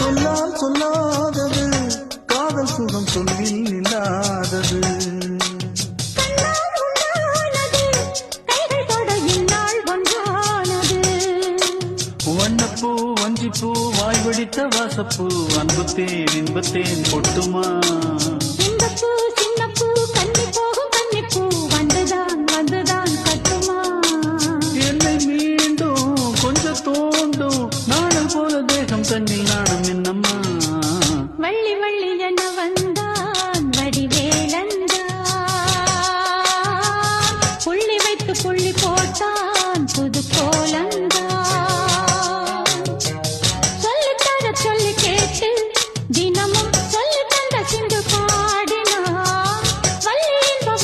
சொல்லால் சொல்லாதது. காதல் சுகம் சொல்லில் இல்லாதது வண்ணப்பூ வஞ்சிப்பூ வாய் வெடித்த வாசப்பூ அன்புத்தேன் இன்பத்தேன் பொட்டுமா நாணம் தன்னில் நாணம் என்னம்மா? வள்ளி வள்ளி என வந்தான் வடிவேலந்தான். புள்ளி வைத்து புள்ளி போட்டான் புது கோலந்தான். சொல்லு தர சொல்லு கேட்டு தினமும் சொல்லு தந்த சிந்து பாடினான். வள்ளி இன்ப